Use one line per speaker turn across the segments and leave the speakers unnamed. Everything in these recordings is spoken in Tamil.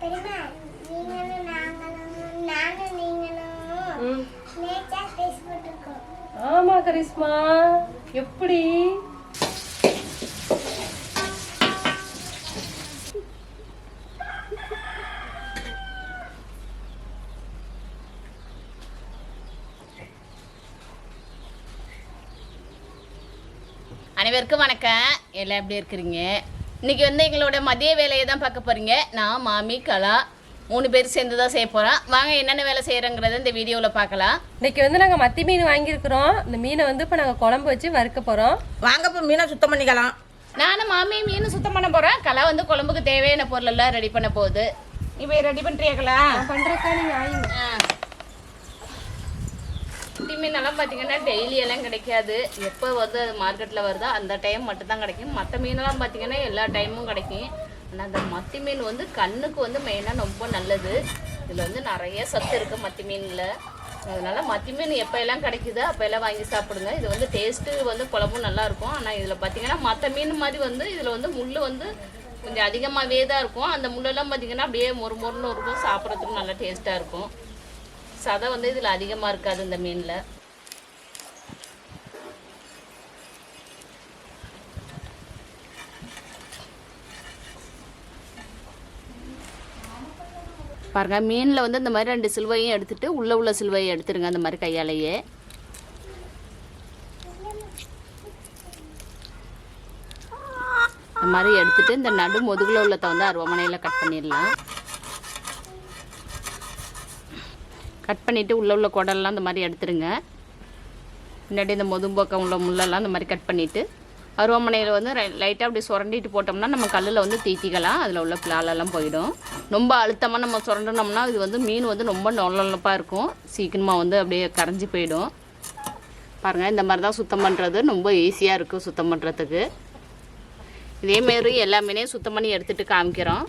பெரியம்மா நீங்களும் நாங்களும் நானும் நீங்களும்
ம்.
நேச்சா பேசி போட்டிருக்கோம்.
ஆமா கரிஷ்மா. எப்படி?
அனைவருக்கும் வணக்கம். எல்லாம் எப்படி இருக்கிறீங்க? இன்னைக்கு வந்து எங்களோட மதிய வேலையை தான் பார்க்க போறீங்க. நான் மாமி கலா மூணு பேர் சேர்ந்து தான் செய்ய போகிறோம் வாங்க என்னென்ன வேலை செய்கிறோங்கிறத இந்த வீடியோவில் பார்க்கலாம்.
இன்னைக்கு வந்து நாங்கள் மத்தி மீன் வாங்கியிருக்கிறோம். இந்த மீனை வந்து இப்போ நாங்கள் குழம்பு வச்சு வறுக்க போகிறோம்
வாங்க இப்போ மீனை சுத்தம் பண்ணிக்கலாம்.
நானும் மாமி மீன் சுத்தம் பண்ண போகிறேன் கலா வந்து குழம்புக்கு தேவையான பொருள் எல்லாம் ரெடி பண்ண போகுது. போய் ரெடி பண்ணுறியா கலா?
பண்ணுறக்கா நீங்கள் ஆயுங்க
குட்டி மீனெல்லாம் பார்த்தீங்கன்னா டெய்லி எல்லாம் கிடைக்காது. எப்போ வந்து அது மார்க்கெட்டில் வருதோ அந்த டைம் மட்டும்தான் கிடைக்கும். மற்ற மீனெல்லாம் பார்த்தீங்கன்னா எல்லா டைமும் கிடைக்கும். ஆனால் அந்த மத்தி மீன் வந்து கண்ணுக்கு வந்து மெயினாக ரொம்ப நல்லது. இதில் வந்து நிறைய சத்து இருக்குது மத்தி மீனில். அதனால் மத்தி மீன் எப்போ எல்லாம் கிடைக்குதோ அப்போ எல்லாம் வாங்கி சாப்பிடுங்க. இது வந்து டேஸ்ட்டு வந்து குழம்பும் நல்லாயிருக்கும் ஆனால் இதில் பார்த்தீங்கன்னா மற்ற மீன் மாதிரி வந்து இதில் வந்து முள் வந்து கொஞ்சம் அதிகமாகவே தான் இருக்கும். அந்த முள்ளெல்லாம் பார்த்தீங்கன்னா அப்படியே மொறு மொறுன்னு இருக்கும். சாப்பிட்றதுக்கு நல்லா டேஸ்ட்டாக இருக்கும். சதை வந்து இதில் அதிகமாக இருக்காது இந்த மீனில். பாருங்க மீனில் வந்து இந்த மாதிரி ரெண்டு சிலுவையும் எடுத்துட்டு உள்ளே உள்ள சிலுவையை எடுத்துருங்க அந்த மாதிரி கையாலேயே. அந்த மாதிரி எடுத்துட்டு இந்த நடு முதுகில் உள்ளத்தை வந்து அருவமனையில் கட் பண்ணிடலாம். கட் பண்ணிவிட்டு உள்ளே உள்ள குடல்லாம் இந்த மாதிரி எடுத்துருங்க. முன்னாடி இந்த முதும்போக்கம் உள்ள முள்ளெல்லாம் இந்த மாதிரி கட் பண்ணிவிட்டு அருவாமனையில் வந்து லைட்டாக அப்படி சுரண்டிட்டு போட்டோம்னா நம்ம கல்லில் வந்து தீத்திக்கலாம் அதில் உள்ள பிளாலெல்லாம் போயிடும். ரொம்ப அழுத்தமாக நம்ம சுரண்டினோம்னா இது வந்து மீன் வந்து ரொம்ப நொல்லப்பாக இருக்கும். சீக்கிரமாக வந்து அப்படியே கரைஞ்சி போயிடும். பாருங்கள் இந்த மாதிரி தான் சுத்தம் பண்ணுறது ரொம்ப ஈஸியாக இருக்கும் சுத்தம் பண்ணுறதுக்கு இதேமாரி எல்லா மீனையும் சுத்தம் பண்ணி எடுத்துகிட்டு காமிக்கிறோம்.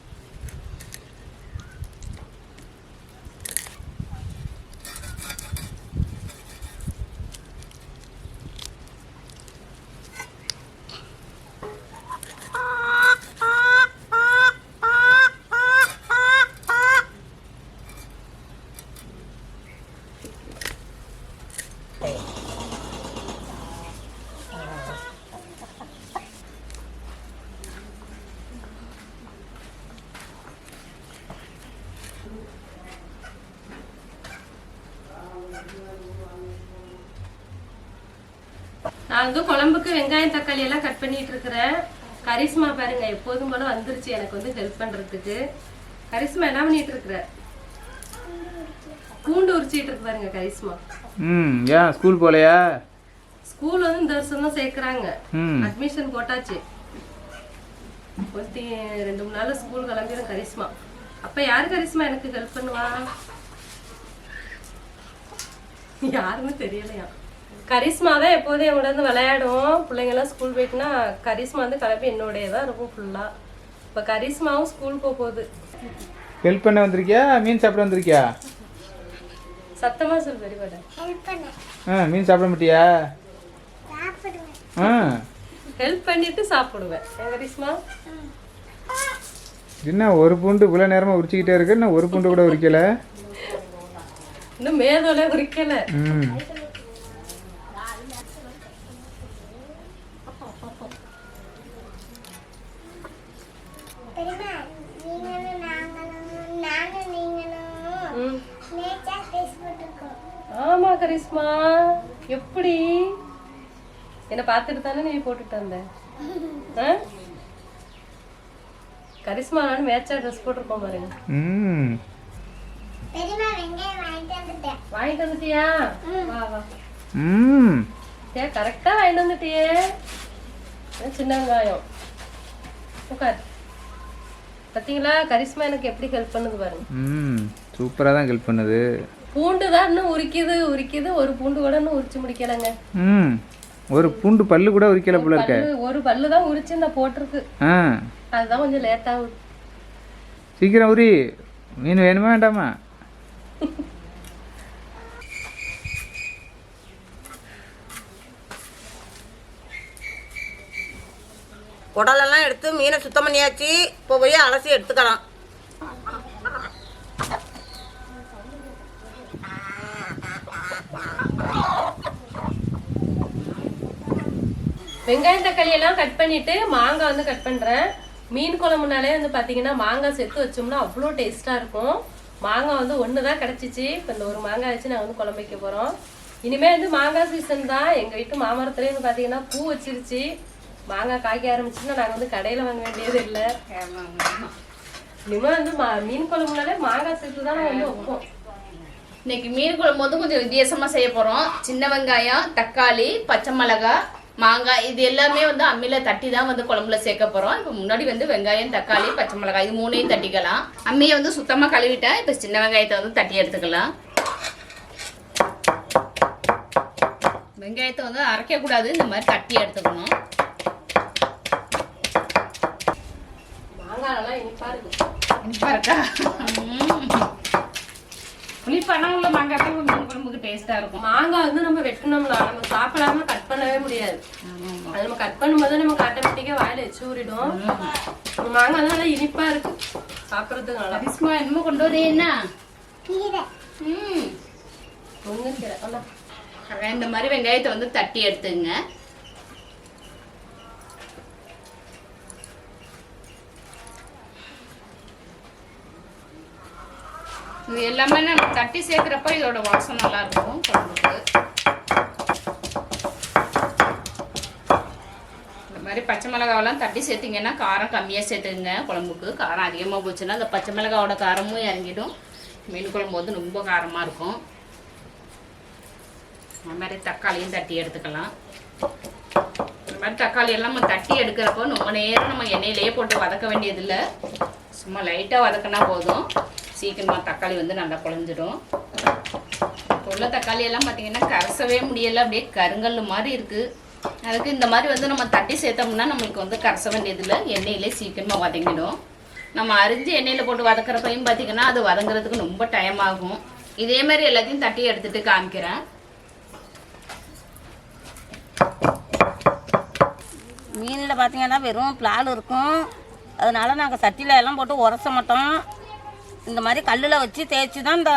நான் வந்து குழம்புக்கு வெங்காயம் தக்காளி எல்லாம் கட் பண்ணிட்டு இருக்கிறேன். கரிஷ்மா பாருங்க எப்போதும் போல வந்துருச்சு. எனக்கு வந்து ஹெல்ப் பண்றதுக்கு. கரிஷ்மா என்ன பண்ணிட்டு இருக்கிற? பூண்டு உரிச்சிட்டு இருக்கு பாருங்க கரிஷ்மா.
ம் ஏன் ஸ்கூல் போகலையா
ஸ்கூல் வந்து இந்த வருஷம் தான் சேர்க்கறாங்க. அட்மிஷன் போட்டாச்சு. ஒருத்தி ரெண்டு மூணு நாள் ஸ்கூல் கிளம்பிடும் கரிஷ்மா. அப்ப யாரு கரிஷ்மா எனக்கு ஹெல்ப் பண்ணுவா? யாருன்னு தெரியலையா? கரிஷ்மா தான் எப்போதும் என் கூட வந்து விளையாடும். பிள்ளைங்க எல்லாம் ஸ்கூல் போயிட்டுனா கரிஷ்மா வந்து கிளம்பி என்னோடய தான் இருக்கும் ஃபுல்லா இப்ப கரிஷ்மாவும் ஸ்கூல் போக போகுது.
ஹெல்ப் பண்ண வந்திருக்கியா? மீன் சாப்பிட வந்திருக்கியா?
சத்தமா சொல் பெரியவாட
ஹெல்ப் பண்ண.
ஆ மீன் சாப்பிட மாட்டியா? ஆ.
ஹெல்ப் பண்ணிட்டு சாப்பிடுவேன். ஏன் கரிஷ்மா?
என்ன ஒரு பூண்டு இவ்வளோ நேரமாக உரிச்சிக்கிட்டே இருக்கு? இன்னும் ஒரு பூண்டு கூட உரிக்கல?
இன்னும் மேதோல குறிக்கல
ம்.
ஆமா கரிஷ்மா. எப்படி? என்ன பார்த்துட்டு தானே நீ போட்டுட்டு வந்த? ஆ? கரிஷ்மா நானும் மேட்சா ட்ரெஸ் போட்டிருப்போம் பாருங்க.
வாங்கிட்டு
வந்துட்டியா? வா வா.
ம்.
ஏ கரெக்டா வாங்கிட்டு வந்துட்டியே. சின்ன வெங்காயம். உட்கார். பார்த்தீங்களா கரிஷ்மா எனக்கு எப்படி ஹெல்ப் பண்ணுது பாருங்க.
ம். சூப்பராக தான் ஹெல்ப் பண்ணுது.
பூண்டு தான் இன்னும் உரிக்குது உரிக்குது. ஒரு பூண்டு கூட இன்னும் உரிச்சு முடிக்கலைங்க.
ம். ஒரு பூண்டு பல்லு கூட உரிக்கல போல இருக்க.
ஒரு பல்லு தான் உரிச்சு இந்த போட்டிருக்கு.
ஆ.
அதுதான் கொஞ்சம் லேட் ஆகுது.
சீக்கிரம் உரி. மீன் வேணுமா வேண்டாமா?
குடலெல்லாம் எடுத்து மீனை சுத்தம் பண்ணியாச்சு. இப்போ போய் அலசி எடுத்துக்கலாம்.
வெங்காயம் தக்காளி எல்லாம் கட் பண்ணிட்டு மாங்காய் வந்து கட் பண்ணுறேன் மீன் குழம்புனாலே வந்து பார்த்தீங்கன்னா மாங்காய் செத்து வச்சோம்னா அவ்வளோ டேஸ்ட்டாக இருக்கும். மாங்காய் வந்து ஒன்று தான் கிடச்சிச்சு. இப்போ இந்த ஒரு மாங்காய் வச்சு நான் வந்து குழம்பு வைக்க போகிறோம் இனிமேல் வந்து மாங்காய் சீசன் தான். எங்கள் வீட்டு மாமரத்துலேயே வந்து பார்த்தீங்கன்னா பூ வச்சிருச்சு. மாங்காய் காய்க்க ஆரம்பிச்சுன்னா நாங்கள் வந்து கடையில் வாங்க வேண்டியது இல்லை. இனிமேல் வந்து மா- மீன் குழம்புனாலே மாங்காய் சேர்த்து தான் வந்து வைப்போம்.
இன்னைக்கு மீன் குழம்பு வந்து கொஞ்சம் வித்தியாசமாக செய்ய போகிறோம் சின்ன வெங்காயம் தக்காளி பச்சை மிளகாய் மாங்காய் இது எல்லாமே வந்து அம்மியில தட்டி தான் வந்து குழம்புல சேர்க்க போறோம். இப்போ முன்னாடி வந்து வெங்காயம் தக்காளி பச்சை மிளகாய் இது மூணையும் தட்டிக்கலாம். அம்மியை வந்து சுத்தமா கழுவிட்டேன். இப்போ சின்ன வெங்காயத்தை வந்து தட்டி எடுத்துக்கலாம். வெங்காயத்தை வந்து அரைக்க கூடாது. இந்த மாதிரி தட்டி எடுத்துக்கணும்.
மாங்காய் எல்லாம் இனிப்பா இருக்கு
இனிப்பா இருக்கா? புளிப்பான உள்ள மாங்காய் தான் மீன் குழம்புக்கு டேஸ்டா இருக்கும்.
மாங்காய் வந்து நம்ம வெட்டணும்னா நம்ம சாப்பிடாம கட் பண்ணவே முடியாது. அது நம்ம கட் பண்ணும்போது நமக்கு ஆட்டோமேட்டிக்கா வாயில எச்சு ஊறிடும். மாங்காய் வந்து நல்லா இனிப்பா இருக்கு. சாப்பிடறதுக்கு நல்லா.
கரிஷ்மா என்னமோ கொண்டு வரே என்ன?
கீரை.
ம். இந்த மாதிரி வெங்காயத்தை வந்து தட்டி எடுத்துங்க. இது எல்லாமே நம்ம தட்டி சேர்க்குறப்ப இதோட வாசம் நல்லா இருக்கும் குழம்புக்கு இந்த மாதிரி பச்சை மிளகாவெல்லாம் தட்டி சேர்த்திங்கன்னா காரம் கம்மியாக சேர்த்துக்குங்க. குழம்புக்கு காரம் அதிகமாக போச்சுன்னா அந்த பச்சை மிளகாவோட காரமும் இறங்கிடும். மீன் குழம்பு வந்து ரொம்ப காரமாக இருக்கும். அது மாதிரி தக்காளியும் தட்டி எடுத்துக்கலாம். இந்த மாதிரி தக்காளி எல்லாம் நம்ம தட்டி எடுக்கிறப்போ ரொம்ப நேரம் நம்ம எண்ணெயிலேயே போட்டு வதக்க வேண்டியதில்லை. சும்மா லைட்டாக வதக்கினா போதும். சீக்கிரமாக தக்காளி வந்து நல்லா குழஞ்சிடும். இப்போ உள்ள தக்காளி எல்லாம் பார்த்தீங்கன்னா கரசவே முடியலை அப்படியே கருங்கல் மாதிரி இருக்குது அதுக்கு இந்த மாதிரி வந்து நம்ம தட்டி சேர்த்தோம்னா நம்மளுக்கு வந்து கரச வேண்டியதில்லை. எண்ணெயிலே சீக்கிரமாக வதங்கிடும். நம்ம அரிஞ்சு எண்ணெயில் போட்டு வதக்கிறப்பையும் பார்த்தீங்கன்னா அது வதங்குறதுக்கு ரொம்ப டைம் ஆகும். இதே மாதிரி எல்லாத்தையும் தட்டி எடுத்துட்டு காமிக்கிறேன்.
மீனில் பார்த்தீங்கன்னா வெறும் பிளால் இருக்கும். அதனால் நாங்கள் சட்டியில் எல்லாம் போட்டு உரச மாட்டோம். இந்த மாதிரி கல்லில் வச்சு தேய்ச்சி தான் இந்த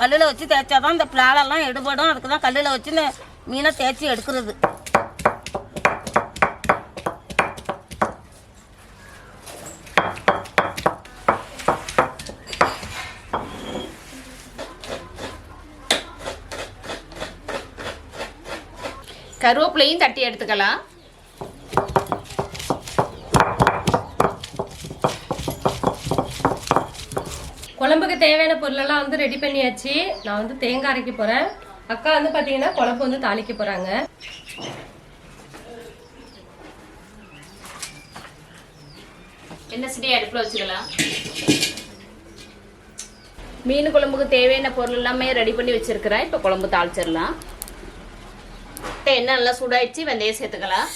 கல்லில் வச்சு தேய்ச்சா தான் இந்த பிளாலெல்லாம் எடுபடும். அதுக்கு தான் கல்லில் வச்சு இந்த மீனை தேய்ச்சி எடுக்கிறது.
கருவேப்பிலையும் தட்டி எடுத்துக்கலாம்
குழம்புக்கு தேவையான பொருளெல்லாம் வந்து ரெடி பண்ணியாச்சு. நான் வந்து தேங்காய் அரைக்க போறேன். அக்கா வந்து பாத்தீங்கன்னா குழம்பு வந்து தாளிக்க போறாங்க.
என்ன சிடி அடுப்பில் வச்சுக்கலாம் மீன் குழம்புக்கு தேவையான பொருள் எல்லாமே ரெடி பண்ணி வச்சிருக்கிறேன். இப்போ குழம்பு தாளிச்சிடலாம். இப்போ எண்ணெய் நல்லா சூடாயிடுச்சு வெந்தயம் சேர்த்துக்கலாம்.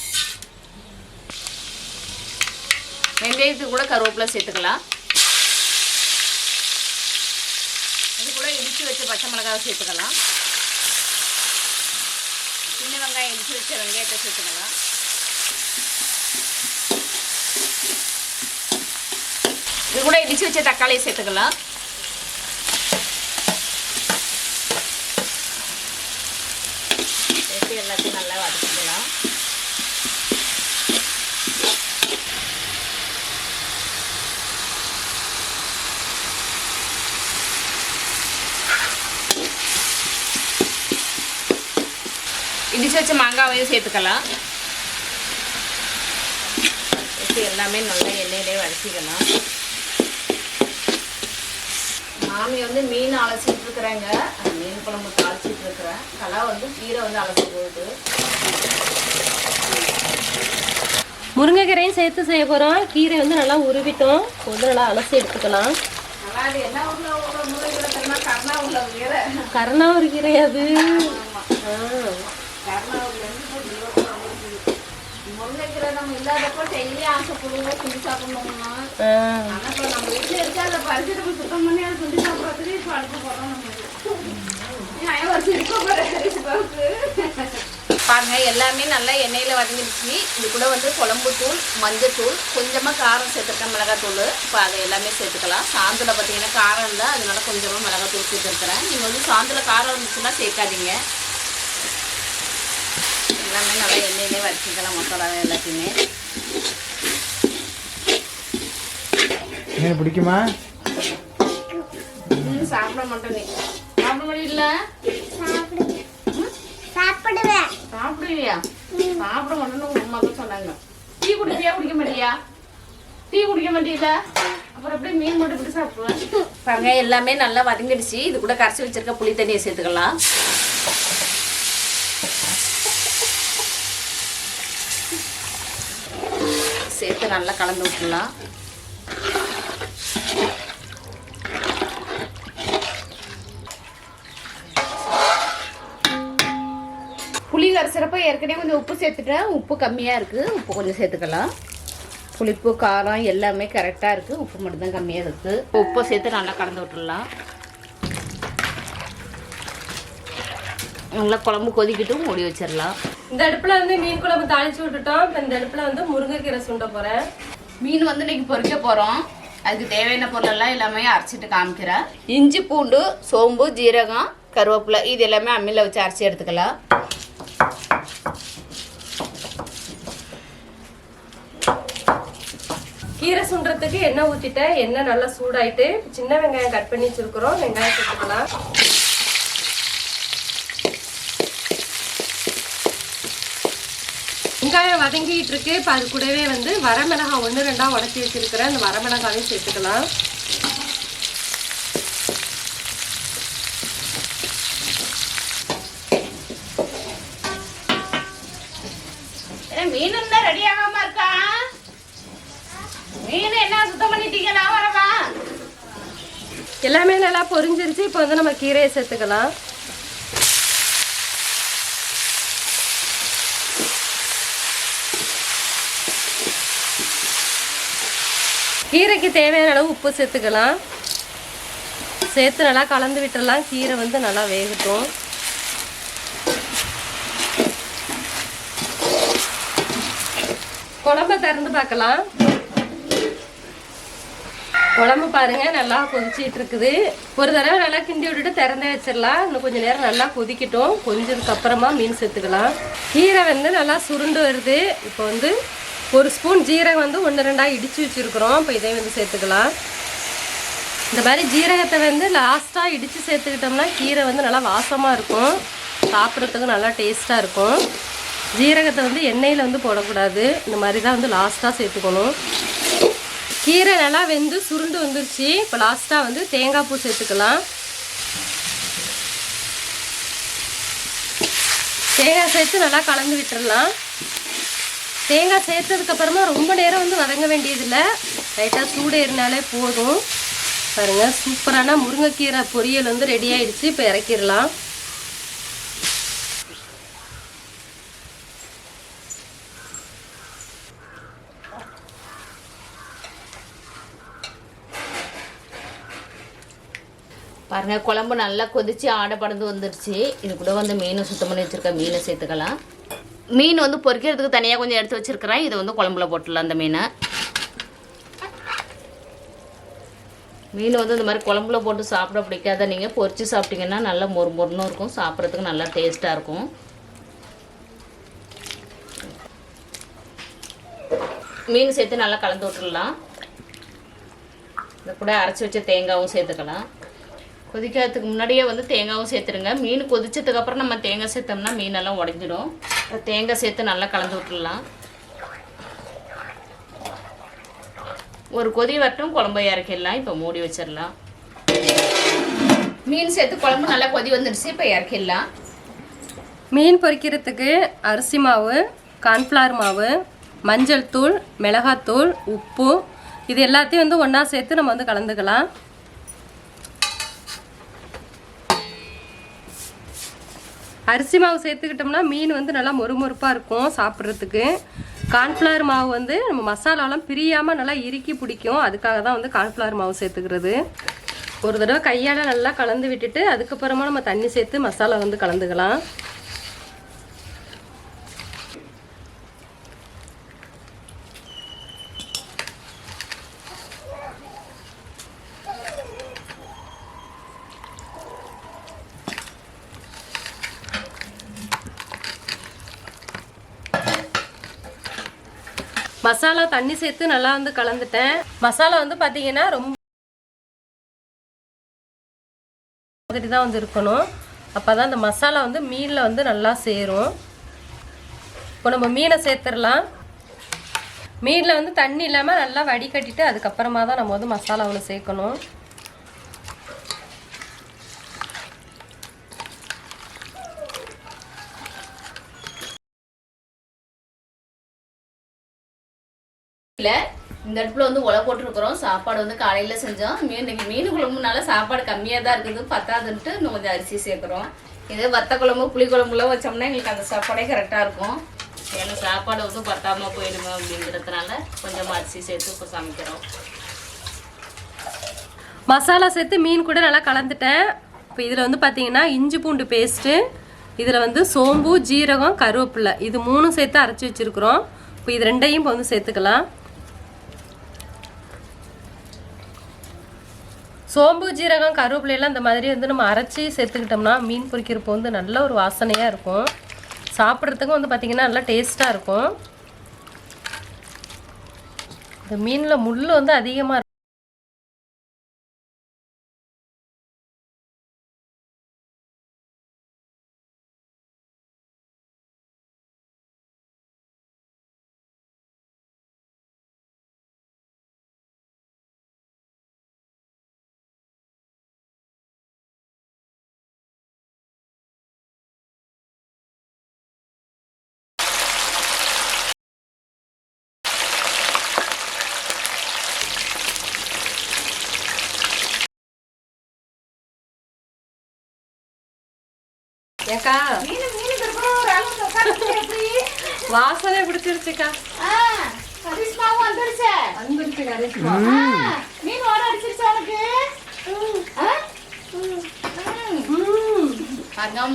வெந்தயத்துக்கு கூட கருவேப்பிலை சேர்த்துக்கலாம் இது கூட இடிச்சு பச்சை மிளகாவை சேர்த்துக்கலாம். சின்ன வெங்காயம் இடிச்சு வச்ச வெங்காயத்தை சேர்த்துக்கலாம். இது கூட இடிச்சு வச்ச தக்காளியை சேர்த்துக்கலாம். சேர்த்து எல்லாத்தையும் நல்லா இடிச்சு வச்ச மாங்காவையும் சேர்த்துக்கலாம். சேர்த்து எல்லாமே நல்லா எண்ணெயிலே வதக்கிக்கலாம். மாமி வந்து மீன் அலசிட்டு இருக்கிறாங்க. மீன் குழம்பு தாளிச்சிட்டு இருக்கிறேன். கலா வந்து கீரை வந்து அலசி போகுது.
முருங்கைக்கீரையும் சேர்த்து செய்ய போறோம். கீரை வந்து நல்லா உருவிட்டோம். வந்து நல்லா அலசி எடுத்துக்கலாம்.
கர்ணா
கருணாவூர் கீரை. அது. ஆ.
நம்ம இல்லாதப்போ இப்போ நம்ம அதை சுத்தம் பண்ணி அதை பாருங்க எல்லாமே நல்லா எண்ணெயில் வதங்கிடுச்சு. இது கூட வந்து குழம்பு தூள் மஞ்சத்தூள் கொஞ்சமாக காரம் சேர்த்துருக்கேன் மிளகாத்தூள். இப்போ அதை எல்லாமே சேர்த்துக்கலாம். சாந்தில் பார்த்தீங்கன்னா காரம் இல்லை அதனால கொஞ்சமாக மிளகாத்தூள் சேர்த்துருக்குறேன். நீங்கள் வந்து சாந்தில் காரம் இருந்துச்சுன்னா சேர்க்காதீங்க. எல்லாமே நல்லா எண்ணெயிலே வதக்கிக்கலாம் மசாலா எல்லாத்தையுமே.
மீன் பிடிக்குமா?
சாப்பிட மாட்டேன். நீ சாப்பிட முடியல
சாப்பிடு சாப்பிடுவேன்.
சாப்பிடுவியா? சாப்பிட மாட்டேன்னு உங்க அம்மா தான் சொன்னாங்க. டீ குடிப்பியா குடிக்க மாட்டியா? டீ குடிக்க மாட்டீல அப்புறம் எப்படி மீன் மட்டும் இப்படி சாப்பிடுவேன்? பாருங்க எல்லாமே நல்லா வதங்கிடுச்சு. இது கூட கரைச்சி வச்சிருக்க புளி தண்ணியை சேர்த்துக்கலாம் சேர்த்து நல்லா கலந்து விட்டுலாம் புளி சிறப்பாக ஏற்கனவே கொஞ்சம் உப்பு சேர்த்துட்டேன். உப்பு கம்மியாக இருக்குது உப்பு கொஞ்சம் சேர்த்துக்கலாம். புளிப்பு காரம் எல்லாமே கரெக்டாக இருக்குது உப்பு மட்டும்தான் கம்மியாக இருக்குது உப்பை சேர்த்து நல்லா கலந்து விட்டுடலாம். நல்லா குழம்பு கொதிக்கிட்டும் மூடி வச்சிடலாம்.
இந்த அடுப்புல வந்து மீன் குழம்பு தாளிச்சு விட்டுட்டோம். இப்போ இந்த அடுப்புல வந்து முருங்கைக்கீரை சுண்ட போறேன்.
மீன் வந்து இன்னைக்கு பொரிக்க போகிறோம் அதுக்கு தேவையான பொருளெல்லாம் எல்லாமே அரைச்சிட்டு காமிக்கிறேன். இஞ்சி பூண்டு சோம்பு ஜீரகம் கருவேப்பிலை இது எல்லாமே அம்மியில் வச்சு அரைச்சி எடுத்துக்கலாம்.
கீரை சுண்டுறதுக்கு எண்ணெய் ஊற்றிட்டேன் எண்ணெய் நல்லா சூடாயிட்டு சின்ன வெங்காயம் கட் பண்ணி வச்சிருக்கிறோம். வெங்காயம் சேர்த்துக்கலாம் வெங்காயம் வதங்கிட்டு இருக்கு. இப்போ அது கூடவே வந்து வரமிளகாய் ஒன்று ரெண்டா உடச்சி வச்சிருக்கிறேன். அந்த வரமிளகாவையும் சேர்த்துக்கலாம்.
மீன் என்ன ரெடி ஆகாம இருக்கா? மீன் என்ன சுத்தம் பண்ணிட்டீங்க? நான் வரவா?
எல்லாமே நல்லா பொரிஞ்சிருச்சு. இப்போ வந்து நம்ம கீரையை சேர்த்துக்கலாம். கீரைக்கு தேவையான அளவு உப்பு சேர்த்துக்கலாம். சேர்த்து நல்லா கலந்து விட்டுடலாம். கீரை வந்து நல்லா வேகட்டும். குழம்ப திறந்து பார்க்கலாம். குழம்பு பாருங்க நல்லா கொதிச்சிட்டு இருக்குது. ஒரு தடவை நல்லா கிண்டி விட்டுட்டு திறந்தே வச்சிடலாம். இன்னும் கொஞ்சம் நேரம் நல்லா கொதிக்கட்டும். கொஞ்சதுக்கு அப்புறமா மீன் சேர்த்துக்கலாம். கீரை வந்து நல்லா சுருண்டு வருது. இப்போ வந்து ஒரு ஸ்பூன் ஜீரகம் வந்து ஒன்று ரெண்டாக இடித்து வச்சுருக்குறோம். இப்போ இதையும் வந்து சேர்த்துக்கலாம். இந்த மாதிரி ஜீரகத்தை வந்து லாஸ்ட்டாக இடித்து சேர்த்துக்கிட்டோம்னா கீரை வந்து நல்லா வாசமாக இருக்கும். சாப்பிட்றதுக்கு நல்லா டேஸ்ட்டாக இருக்கும். ஜீரகத்தை வந்து எண்ணெயில் வந்து போடக்கூடாது. இந்த மாதிரி தான் வந்து லாஸ்ட்டாக சேர்த்துக்கணும். கீரை நல்லா வெந்து சுருண்டு வந்துருச்சு. இப்போ லாஸ்ட்டாக வந்து தேங்காய் பூ சேர்த்துக்கலாம். தேங்காய் சேர்த்து நல்லா கலந்து விட்டுடலாம் தேங்காய் சேர்த்ததுக்கப்புறமா ரொம்ப நேரம் வந்து வதங்க வேண்டியதில்லை. லைட்டாக சூடு ஏறினாலே போதும். பாருங்கள் சூப்பரான முருங்கைக்கீரை பொரியல் வந்து ரெடி ஆயிடுச்சு. இப்போ இறக்கிடலாம்.
பாருங்க குழம்பு நல்லா கொதிச்சு ஆடை படந்து வந்துருச்சு. இது கூட வந்து மீனை சுத்தம் பண்ணி வச்சுருக்க மீனை சேர்த்துக்கலாம். மீன் வந்து பொறிக்கிறதுக்கு தனியாக கொஞ்சம் எடுத்து வச்சுருக்கிறேன். இதை வந்து குழம்புல போட்டுடலாம் அந்த மீனை. மீன் வந்து இந்த மாதிரி குழம்புல போட்டு சாப்பிட பிடிக்காத நீங்கள் பொறிச்சு சாப்பிட்டீங்கன்னா நல்லா மொறு மொறுன்னு இருக்கும். சாப்பிட்றதுக்கு நல்லா டேஸ்ட்டாக இருக்கும். மீன் சேர்த்து நல்லா கலந்து விட்டுடலாம். இந்த கூட அரைச்சி வச்ச தேங்காவும் சேர்த்துக்கலாம். கொதிக்கிறதுக்கு முன்னாடியே வந்து தேங்காவும் சேர்த்துருங்க மீன் கொதிச்சதுக்கப்புறம் நம்ம தேங்காய் சேர்த்தோம்னா மீனெல்லாம் உடஞ்சிடும். தேங்காய் சேர்த்து நல்லா கலந்து விட்டுடலாம். ஒரு கொதி வரட்டும் குழம்பு இறக்கிடலாம். இப்போ மூடி வச்சிடலாம். மீன் சேர்த்து குழம்பு நல்லா கொதி வந்துடுச்சு இப்போ இறக்கிடலாம்.
மீன் பொரிக்கிறதுக்கு அரிசி மாவு கார்ன்ஃப்ளவர் மாவு மஞ்சள் தூள் மிளகாத்தூள் உப்பு இது எல்லாத்தையும் வந்து ஒன்றா சேர்த்து நம்ம வந்து கலந்துக்கலாம். அரிசி மாவு சேர்த்துக்கிட்டோம்னா மீன் வந்து நல்லா மொறுமொறுப்பாக இருக்கும் சாப்பிட்றதுக்கு. கார்ன்ஃப்ளவர் மாவு வந்து நம்ம மசாலாலாம் பிரியாமல் நல்லா இறுக்கி பிடிக்கும். அதுக்காக தான் வந்து கார்ன்ஃப்ளவர் மாவு சேர்த்துக்கிறது. ஒரு தடவை கையால் நல்லா கலந்து விட்டுட்டு அதுக்கப்புறமா நம்ம தண்ணி சேர்த்து மசாலா வந்து கலந்துக்கலாம் மசாலா தண்ணி சேர்த்து நல்லா வந்து கலந்துட்டேன். மசாலா வந்து பார்த்தீங்கன்னா ரொம்ப மாதிரி தான் வந்து இருக்கணும். அப்போ தான் அந்த மசாலா வந்து மீனில் வந்து நல்லா சேரும். இப்போ நம்ம மீனை சேர்த்துடலாம். மீனில் வந்து தண்ணி இல்லாமல் நல்லா வடிகட்டிட்டு அதுக்கப்புறமா தான் நம்ம வந்து மசாலாவில் சேர்க்கணும்.
இல்லை இந்த அடுப்பில் வந்து உலை போட்டிருக்கிறோம். சாப்பாடு வந்து காலையில செஞ்சோம். மீன் இன்னைக்கு மீன் குழம்புனால சாப்பாடு கம்மியா தான் இருக்குது. பத்தாதுன்ட்டு இன்னும் கொஞ்சம் அரிசி சேர்க்குறோம். இதே வத்த குழம்பு புளி குழம்புலாம் வச்சோம்னா எங்களுக்கு அந்த சாப்பாடே கரெக்டா இருக்கும். ஏன்னா சாப்பாடு வந்து பத்தாம போயிடுங்க அப்படிங்கிறதுனால கொஞ்சம் அரிசி சேர்த்து இப்போ சமைக்கிறோம்.
மசாலா சேர்த்து மீன் கூட நல்லா கலந்துட்டேன். இப்போ இதில் வந்து பார்த்தீங்கன்னா இஞ்சி பூண்டு பேஸ்ட்டு இதில் வந்து சோம்பு ஜீரகம் கருவேப்பிலை. இது மூணும் சேர்த்து அரைச்சி வச்சுருக்குறோம். இப்போ இது ரெண்டையும் இப்போ வந்து சேர்த்துக்கலாம். சோம்பு ஜீரகம் கருவேப்பிலையெல்லாம் இந்த மாதிரி வந்து நம்ம அரைச்சி சேர்த்துக்கிட்டோம்னா மீன் பொறிக்கிறப்போ வந்து நல்ல ஒரு வாசனையாக இருக்கும். சாப்பிட்றதுக்கும் வந்து பார்த்திங்கன்னா நல்லா டேஸ்ட்டாக இருக்கும். இந்த மீனில் முள் வந்து அதிகமாக ஏக்கா. வாசனை பிடிச்சிருச்சுக்கா.
கரிஷ்மாவும் வந்துருச்சு.
வந்துருச்சு கரிஷ்மா.
மீன் ஓட அடிச்சிருச்சு உனக்கு?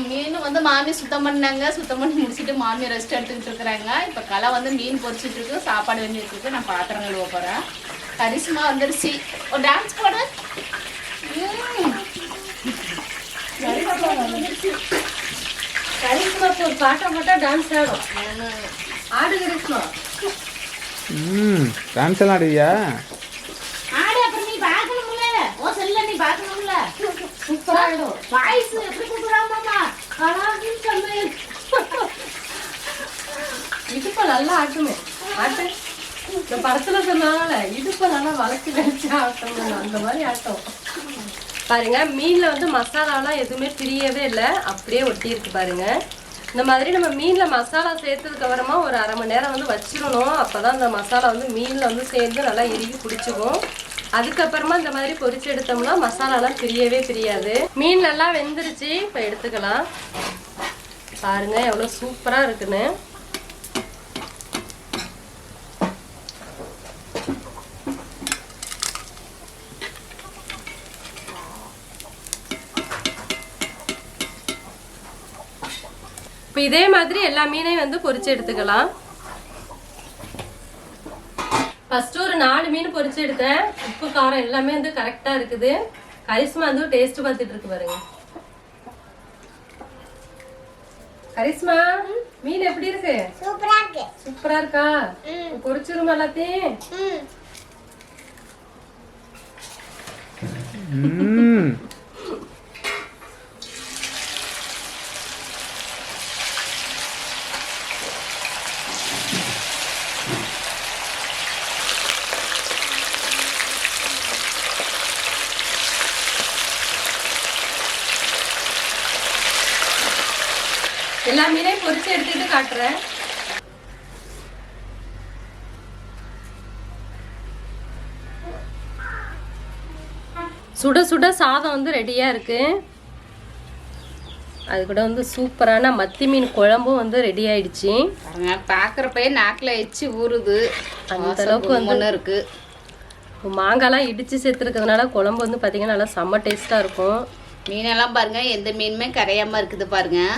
மீன் வந்து மாமி சுத்தம் பண்ணாங்க. சுத்தம் பண்ணி முடிச்சிட்டு மாமி ரெஸ்ட் எடுத்துக்கிட்டு இருக்கிறாங்க. இப்போ களை வந்து மீன் பொரிச்சிட்டு இருக்கு. சாப்பாடு வெந்துட்டு இருக்கு. நான் பாத்திரம் கழுவ போறேன். கரிஷ்மா வந்துருச்சு. ஒரு டான்ஸ் போடு.
கரிஷ்மா இப்போ ஒரு பாட்டை போட்டால் டான்ஸ் ஆடும் ஆடு கரிஷ்மா
ம் டான்ஸ் எல்லாம் ஆடுவியா?
ஆடு அப்புறம் நீ பார்க்கணும்ல. ஓ செல்ல நீ பார்க்கணும்ல.
சூப்பராக ஆடும்
வாய்ஸ் எப்படி கூப்பிடுறாமாமா அழகு சொல்லு
இடுப்பை நல்லா ஆட்டுமே ஆட்டு. இந்த படத்துல சொன்னால இடுப்பை நல்லா வளர்ச்சி வச்சு ஆட்டணும். அந்த மாதிரி ஆட்டம். பாருங்க மீன்ல வந்து மசாலாலாம் எதுவுமே பிரியவே இல்லை. அப்படியே ஒட்டி இருக்கு பாருங்க. இந்த மாதிரி நம்ம மீன்ல மசாலா சேர்த்ததுக்கு அப்புறமா ஒரு அரை மணி நேரம் வந்து வச்சிடணும். அப்பதான் அந்த மசாலா வந்து மீன்ல வந்து சேர்ந்து நல்லா இறுகி பிடிச்சிக்கும் அதுக்கப்புறமா இந்த மாதிரி பொரிச்சு எடுத்தோம்னா மசாலாலாம் பிரியவே பிரியாது. மீன் நல்லா வெந்துருச்சு. இப்போ எடுத்துக்கலாம். பாருங்க எவ்வளோ சூப்பரா இருக்குன்னு. இப்போ இதே மாதிரி எல்லா மீனையும் வந்து பொரிச்சு எடுத்துக்கலாம். ஃபர்ஸ்ட் ஒரு நாலு மீன் பொரிச்சு எடுத்தேன். உப்பு காரம் எல்லாமே வந்து கரெக்டா இருக்குது. கரிஷ்மா வந்து டேஸ்ட் பார்த்துட்டு இருக்கு பாருங்க. கரிஷ்மா மீன் எப்படி இருக்கு?
சூப்பரா இருக்கு.
சூப்பரா இருக்கா? பொரிச்சிருமா எல்லாத்தையும்
ம்
ம்
எல்லா மீனையும் பொரிச்சு எடுத்துட்டு காட்டுறேன் சுட சாதம் வந்து ரெடியா இருக்கு. அது கூட வந்து சூப்பரான மத்தி மீன் குழம்பும் வந்து ரெடி ஆயிடுச்சு.
பாருங்க பாக்குறப்பயே நாக்குல எச்சி ஊறுது.
அந்த அளவுக்கு வந்து-
இருக்கு.
மாங்காய்லாம் இடிச்சு சேர்த்துருக்கிறதுனால குழம்பு வந்து பார்த்தீங்கன்னா நல்லா செம்ம டேஸ்ட்டாக இருக்கும்.
மீனெல்லாம் பாருங்க எந்த மீனுமே கரையாம இருக்குது பாருங்க.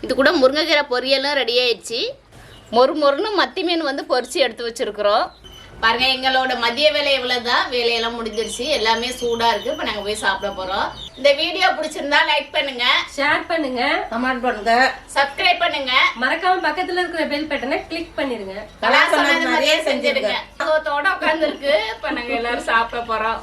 இது கூட முருங்கைக்கீரை பொரியலும் ரெடி ஆயிடுச்சு. மொறு மொறுன்னு மத்தி மீன் வந்து பொரிச்சு எடுத்து வச்சிருக்கிறோம். பாருங்க எங்களோட மதிய வேலை இவ்வளவுதான். வேலையெல்லாம் முடிஞ்சிருச்சு. எல்லாமே சூடா இருக்கு. இப்ப நாங்க போய் சாப்பிட போறோம். இந்த வீடியோ பிடிச்சிருந்தா லைக் பண்ணுங்க.
ஷேர் பண்ணுங்க.
கமெண்ட் பண்ணுங்க.
சப்ஸ்கிரைப் பண்ணுங்க.
மறக்காம பக்கத்துல இருக்கிற பெல் பட்டனை கிளிக் பண்ணிருங்க.
சொன்னது மாதிரியே செஞ்சிருங்க. உட்கார்ந்து இருக்கு இப்ப நாங்க எல்லாரும் சாப்பிட போறோம்.